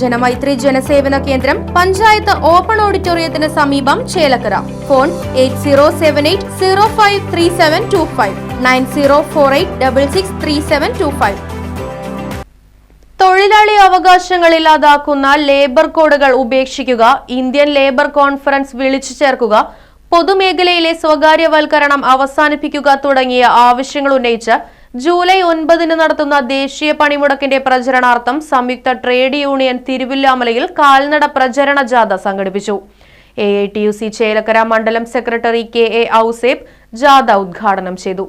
ജനമൈത്രി ജനസേവന കേന്ദ്രം പഞ്ചായത്ത് ഓപ്പൺ ഓഡിറ്റോറിയത്തിന് സമീപം Chelakkara. Phone eight zero seven eight zero five three seven two five nine zero four eight double six three seven two five. തൊഴിലാളി അവകാശങ്ങൾ ഇല്ലാതാക്കുന്ന labour കോഡുകൾ ഉപേക്ഷിക്കുക ഇന്ത്യൻ ലേബർ കോൺഫറൻസ് വിളിച്ചു ചേർക്കുക പൊതുമേഖലയിലെ സ്വകാര്യവൽക്കരണം അവസാനിപ്പിക്കുക തുടങ്ങിയ ആവശ്യങ്ങൾ ഉന്നയിച്ച് ജൂലൈ ഒൻപതിന് നടത്തുന്ന ദേശീയ പണിമുടക്കിന്റെ പ്രചരണാർത്ഥം സംയുക്ത ട്രേഡ് യൂണിയൻ തിരുവില്ലാമലയിൽ കാൽനട പ്രചരണ ജാഥ സംഘടിപ്പിച്ചു. A I T U C Chelakkara മണ്ഡലം സെക്രട്ടറി കെ എ ഔസേബ് ജാഥ ഉദ്ഘാടനം ചെയ്തു.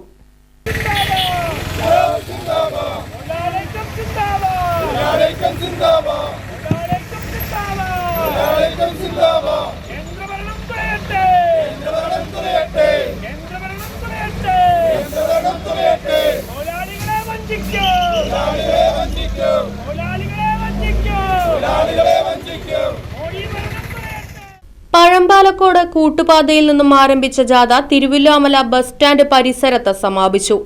ലാലേക്കം പഴമ്പാലക്കോട് കൂട്ടുപാതയിൽ നിന്നും ആരംഭിച്ച ജാഥ തിരുവില്ലാമല ബസ് സ്റ്റാൻഡ് പരിസരത്ത് സമാപിച്ചു.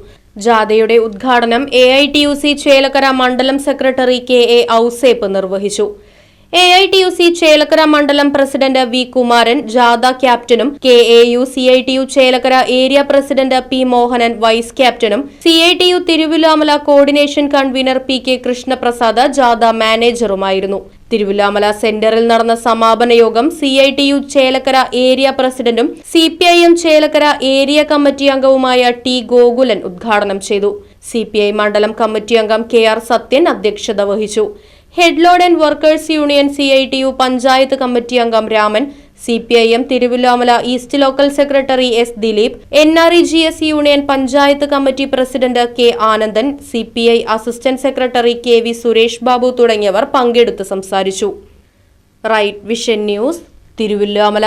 ജാഥയുടെ ഉദ്ഘാടനം A I T U C Chelakkara മണ്ഡലം സെക്രട്ടറി കെ എ ഔസേപ്പ് നിർവഹിച്ചു. A I T U C Chelakkara മണ്ഡലം പ്രസിഡന്റ് വി കുമാരൻ ജാഥ ക്യാപ്റ്റനും K A U C I T U Chelakkara area president P Mohanan vice ക്യാപ്റ്റനും C I T U Thiruvilwamala coordination convener P K Krishnaprasad ജാഥ മാനേജറുമായിരുന്നു. തിരുവിലാമല സെന്ററിൽ നടന്ന സമാപന യോഗം C I T U Chelakkara area പ്രസിഡന്റും C P I M Chelakkara area committee അംഗവുമായ T Gokulan ഉദ്ഘാടനം ചെയ്തു. സി പി ഐ മണ്ഡലം കമ്മിറ്റി അംഗം കെ ആർ സത്യൻ അധ്യക്ഷത വഹിച്ചു. Headload and workers union C I T U panchayat committee അംഗം Raman C P I M Thiruvilwamala east local secretary S Dileep N R E G S union panchayat committee president K Anandan C P I assistant secretary K V Suresh Babu തുടങ്ങിയവർ പങ്കെടുത്ത് സംസാരിച്ചു. Right vision news Thiruvilwamala.